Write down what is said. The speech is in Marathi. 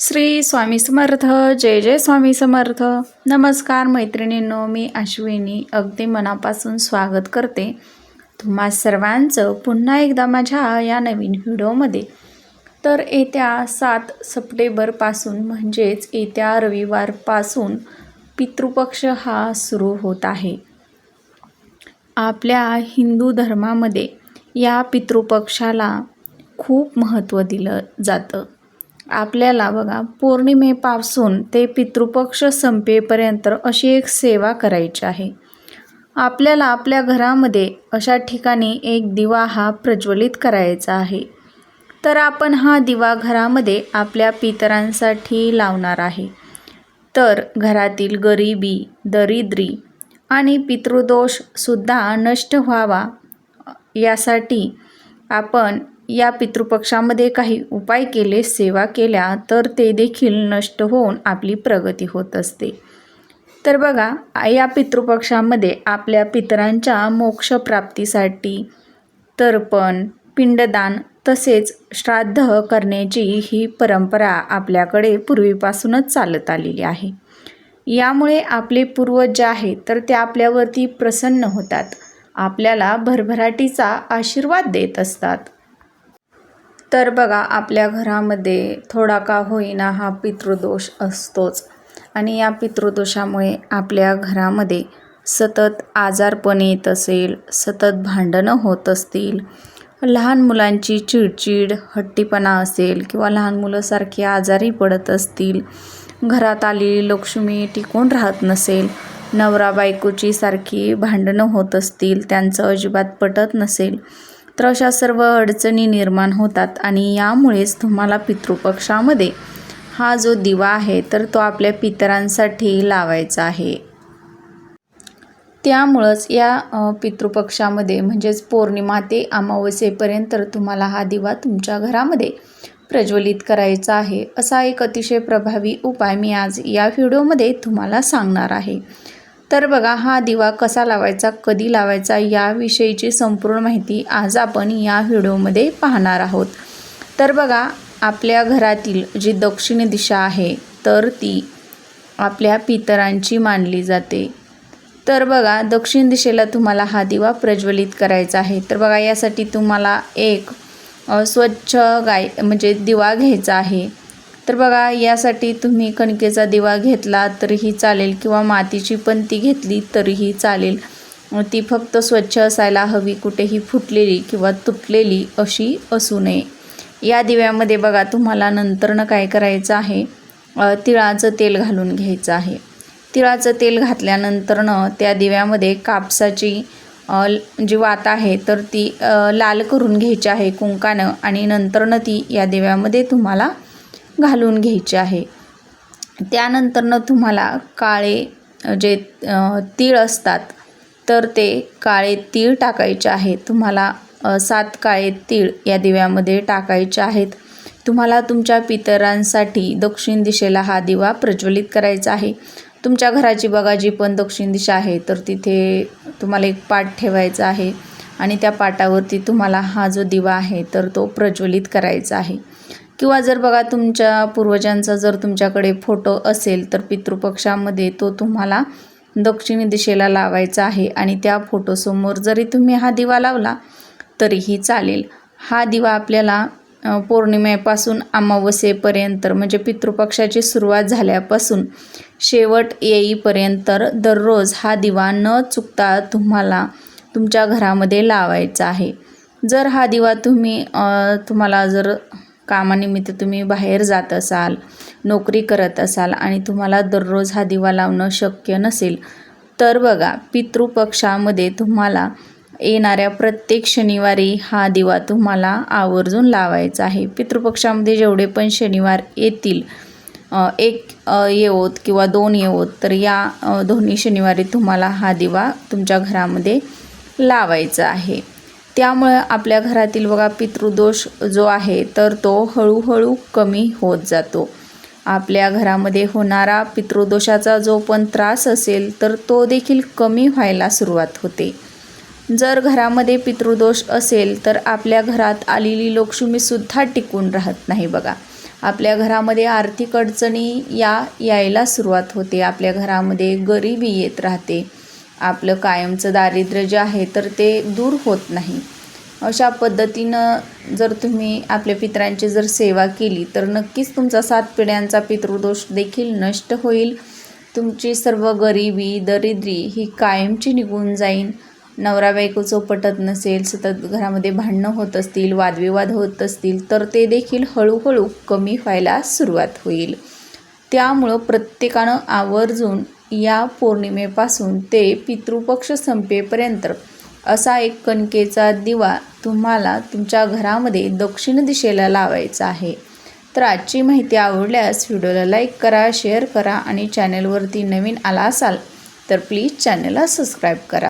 श्री स्वामी समर्थ जय जय स्वामी समर्थ. नमस्कार मैत्रिणींनो मी अश्विनी. अगदी मनापासून स्वागत करते तुम्हा सर्वांचं पुन्हा एकदा माझ्या या नवीन व्हिडिओमध्ये. तर येत्या सात सप्टेंबरपासून म्हणजेच येत्या रविवारपासून पितृपक्ष हा सुरू होत आहे. आपल्या हिंदू धर्मामध्ये या पितृपक्षाला खूप महत्त्व दिलं जातं. आपल्याला बघा पौर्णिमेपासून ते पितृपक्ष संपेपर्यंत अशी एक सेवा करायची आहे. आपल्याला आपल्या घरामध्ये अशा ठिकाणी एक दिवा हा प्रज्वलित करायचा आहे. तर आपण हा दिवा घरामध्ये आपल्या पितरांसाठी लावणार आहे. तर घरातील गरिबी दरिद्री आणि पितृदोषसुद्धा नष्ट व्हावा यासाठी आपण या पितृपक्षामध्ये काही उपाय केले सेवा केल्या तर ते देखील नष्ट होऊन आपली प्रगती होत असते. तर बघा या पितृपक्षामध्ये आपल्या पितरांच्या मोक्षप्राप्तीसाठी तर्पण पिंडदान तसेच श्राद्ध करण्याची ही परंपरा आपल्याकडे पूर्वीपासूनच चालत आलेली आहे. यामुळे आपले पूर्वज जे आहेत तर ते आपल्यावरती प्रसन्न होतात. आपल्याला भरभराटीचा आशीर्वाद देत असतात. तर बघा आपल्या घरामध्ये थोडा का होईना हा पितृदोष असतोच. आणि या पितृदोषामुळे आपल्या घरामध्ये सतत आजारपण येत असेल सतत भांडणं होत असतील लहान मुलांची चिडचिड हट्टीपणा असेल किंवा लहान मुलंसारखी आजारी पडत असतील घरात आलेली लक्ष्मी टिकून राहत नसेल नवरा बायकोची सारखी भांडणं होत असतील त्यांचं अजिबात पटत नसेल तर अशा सर्व अडचणी निर्माण होतात आणि यामुळेच तुम्हाला पितृपक्षामध्ये हा जो दिवा आहे तर तो आपल्या पितरांसाठी लावायचा आहे. त्यामुळंच या पितृपक्षामध्ये म्हणजेच पौर्णिमा ते अमावस्येपर्यंत तुम्हाला हा दिवा तुमच्या घरामध्ये प्रज्वलित करायचा आहे असा एक अतिशय प्रभावी उपाय मी आज या व्हिडिओमध्ये तुम्हाला सांगणार आहे. तर बघा हा दिवा कसा लावायचा कधी लावायचा याविषयीची संपूर्ण माहिती आज आपण या व्हिडिओमध्ये पाहणार आहोत. तर बघा आपल्या घरातील जी दक्षिण दिशा आहे तर ती आपल्या पितरांची मानली जाते. तर बघा दक्षिण दिशेला तुम्हाला हा दिवा प्रज्वलित करायचा आहे. तर बघा यासाठी तुम्हाला एक स्वच्छ गाय म्हणजे दिवा घ्यायचा आहे. तर बघा यासाठी तुम्ही कणकेचा दिवा घेतला तरीही चालेल किंवा मातीची पण ती घेतली तरीही चालेल. ती फक्त स्वच्छ असायला हवी कुठेही फुटलेली किंवा तुटलेली अशी असू नये. या दिव्यामध्ये बघा तुम्हाला नंतरनं काय करायचं आहे? तिळाचं तेल घालून घ्यायचं आहे. तिळाचं तेल घातल्यानंतरनं त्या दिव्यामध्ये कापसाची जी वात आहे तर ती लाल करून घ्यायची आहे कुंकानं आणि नंतरनं ती या दिव्यामध्ये तुम्हाला घालून घ्यायचे आहे. त्यानंतरनं तुम्हाला काळे जे तीळ असतात तर ते काळे तीळ टाकायचे आहेत तुम्हाला सात काळे तीळ या दिव्यामध्ये टाकायचे आहेत. तुम्हाला तुमच्या पितरांसाठी दक्षिण दिशेला हा दिवा प्रज्वलित करायचा आहे. तुमच्या घराची बघा जी पण दक्षिण दिशा आहे तर तिथे तुम्हाला एक पाट ठेवायचा आहे आणि त्या पाटावरती तुम्हाला हा जो दिवा आहे तर तो प्रज्वलित करायचा आहे. किंवा जर बघा तुमच्या पूर्वजांचा जर तुमच्याकडे फोटो असेल तर पितृपक्षामध्ये तो तुम्हाला दक्षिणी दिशेला लावायचा आहे आणि त्या फोटोसमोर जरी तुम्ही हा दिवा लावला तरीही चालेल. हा दिवा आपल्याला पौर्णिमेपासून अमावस्येपर्यंत म्हणजे पितृपक्षाची सुरुवात झाल्यापासून शेवट येईपर्यंत दररोज हा दिवा न चुकता तुम्हाला तुमच्या घरामध्ये लावायचा आहे. जर हा दिवा तुम्ही तुम्हाला जर कामानिमित्त तुम्ही बाहेर जात असाल नोकरी करत असाल आणि तुम्हाला दररोज हा दिवा लावणं शक्य नसेल तर बघा पितृपक्षामध्ये तुम्हाला येणाऱ्या प्रत्येक शनिवारी हा दिवा तुम्हाला आवर्जून लावायचा आहे. पितृपक्षामध्ये जेवढे पण शनिवार येतील एक येवोत किंवा दोन येवोत तर या दोन्ही शनिवारी तुम्हाला हा दिवा तुमच्या घरामध्ये लावायचा आहे. त्यामुळं आपल्या घरातील बघा पितृदोष जो आहे तर तो हळूहळू कमी होत जातो. आपल्या घरामध्ये होणारा पितृदोषाचा जो पण त्रास असेल तर तो देखील कमी व्हायला सुरुवात होते. जर घरामध्ये पितृदोष असेल तर आपल्या घरात आलेली लक्ष्मीसुद्धा टिकून राहत नाही बघा. आपल्या घरामध्ये आर्थिक अडचणी या यायला सुरुवात होते. आपल्या घरामध्ये गरिबी येत राहते. आपलं कायमचं दारिद्र्य जे आहे तर ते दूर होत नाही. अशा पद्धतीनं जर तुम्ही आपल्या पितरांची जर सेवा केली तर नक्कीच तुमचा सात पिढ्यांचा पितृदोष देखील नष्ट होईल. तुमची सर्व गरिबी दरिद्री ही कायमची निघून जाईल नवरा बायकोचं पटत नसेल सतत घरामध्ये भांडणं होत असतील वादविवाद होत असतील तर ते देखील हळूहळू कमी व्हायला सुरुवात होईल. त्यामुळं प्रत्येकानं आवर्जून या पौर्णिमेपासून ते पितृपक्ष संपेपर्यंत असा एक कणकेचा दिवा तुम्हाला तुमच्या घरामध्ये दक्षिण दिशेला लावायचा आहे. तर आजची माहिती आवडल्यास व्हिडिओला लाईक करा शेअर करा आणि चॅनलवरती नवीन आला असाल तर प्लीज चॅनलला सबस्क्राईब करा.